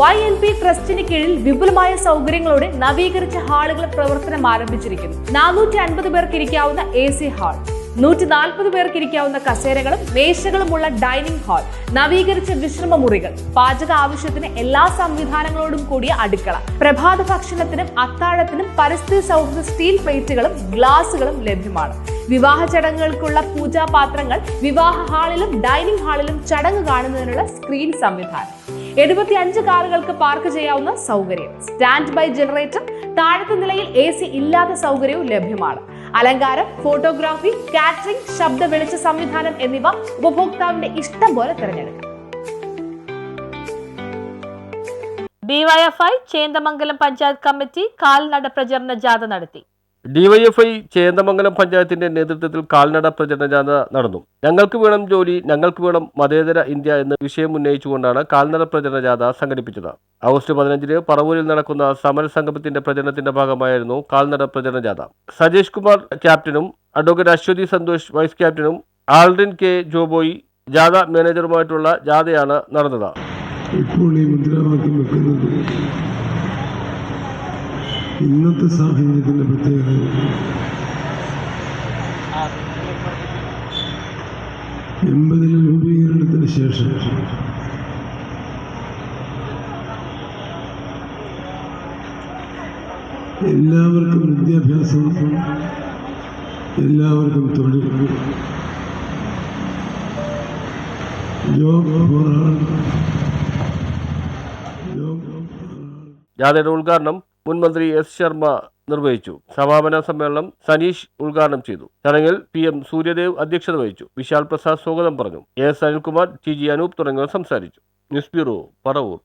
Y L P ട്രസ്റ്റിന് കീഴിൽ വിപുലമായ സൗകര്യങ്ങളോടെ നവീകരിച്ച ഹാളുകൾ പ്രവർത്തനം ആരംഭിച്ചിരിക്കുന്നു. നാനൂറ്റി അൻപത് പേർക്ക് ഇരിക്കാവുന്ന എ സി ഹാൾ നൂറ്റി നാൽപ്പത് പേർക്ക് ഇരിക്കാവുന്ന കസേരകളും മേശകളുമുള്ള ഡൈനിങ് ഹാൾ നവീകരിച്ച വിശ്രമ മുറികൾ പാചക ആവശ്യത്തിന് എല്ലാ സംവിധാനങ്ങളോടും കൂടിയ അടുക്കള പ്രഭാത ഭക്ഷണത്തിനും അത്താഴത്തിനും പരിസ്ഥിതി സൗഹൃദ സ്റ്റീൽ പ്ലേറ്റുകളും ഗ്ലാസുകളും ലഭ്യമാണ്. വിവാഹ ചടങ്ങുകൾക്കുള്ള പൂജാപാത്രങ്ങൾ വിവാഹ ഹാളിലും ഡൈനിങ് ഹാളിലും ചടങ്ങ് കാണുന്നതിനുള്ള സ്ക്രീൻ സംവിധാനം. എഴുപത്തി അഞ്ച് കാറുകൾക്ക് പാർക്ക് ചെയ്യാവുന്ന സൗകര്യം. സ്റ്റാൻഡ് ബൈ ജനറേറ്റർ താഴത്തെ നിലയിൽ എ സി ഇല്ലാത്ത സൗകര്യവും ലഭ്യമാണ്. അലങ്കാരം ഫോട്ടോഗ്രാഫി കാറ്ററിംഗ് ശബ്ദ വെളിച്ച സംവിധാനം എന്നിവ ഉപഭോക്താവിന്റെ ഇഷ്ടം പോലെ തിരഞ്ഞെടുക്കാം. B Y F I Chendamangalam panchayat committee കാൽനട പ്രചരണ ജാഥ നടത്തി. ഡിവൈഎഫ്ഐ ചേന്ദമംഗലം പഞ്ചായത്തിന്റെ നേതൃത്വത്തിൽ കാൽനട പ്രചരണ ജാഥ നടന്നു. ഞങ്ങൾക്ക് വേണം ജോലി ഞങ്ങൾക്ക് വേണം മതേതര ഇന്ത്യ എന്ന വിഷയം ഉന്നയിച്ചുകൊണ്ടാണ് കാൽനട പ്രചരണ ജാഥ സംഘടിപ്പിച്ചത്. ഓഗസ്റ്റ് പതിനഞ്ചിന് പറവൂരിൽ നടക്കുന്ന സമരസംഗമത്തിന്റെ പ്രചരണത്തിന്റെ ഭാഗമായിരുന്നു കാൽനട പ്രചരണ ജാഥ സജേഷ് കുമാർ ക്യാപ്റ്റനും അഡ്വക്കേറ്റ് അശ്വതി സന്തോഷ് വൈസ് ക്യാപ്റ്റനും ആൾഡിൻ കെ ജോബോയി ജാഥ മാനേജറുമായിട്ടുള്ള ജാഥയാണ് നടന്നത്. ഇന്നത്തെ സാഹചര്യത്തിന്റെ പ്രത്യേകത എൺപതിലെ രൂപീകരണത്തിന് ശേഷം എല്ലാവർക്കും വിദ്യാഭ്യാസം എല്ലാവർക്കും തൊഴിൽ ജാഥയുടെ ഉദ്ഘാടനം മുൻ മന്ത്രി എസ് ശർമ്മ നിർവഹിച്ചു. സമാപന സമ്മേളനം സനീഷ് ഉദ്ഘാടനം ചെയ്തു. ചടങ്ങിൽ പി എം സൂര്യദേവ് അധ്യക്ഷത വഹിച്ചു. വിശാൽ പ്രസാദ് സ്വാഗതം പറഞ്ഞു. S Anilkumar T G Anoop തുടങ്ങിയവർ സംസാരിച്ചു. News bureau Paravur.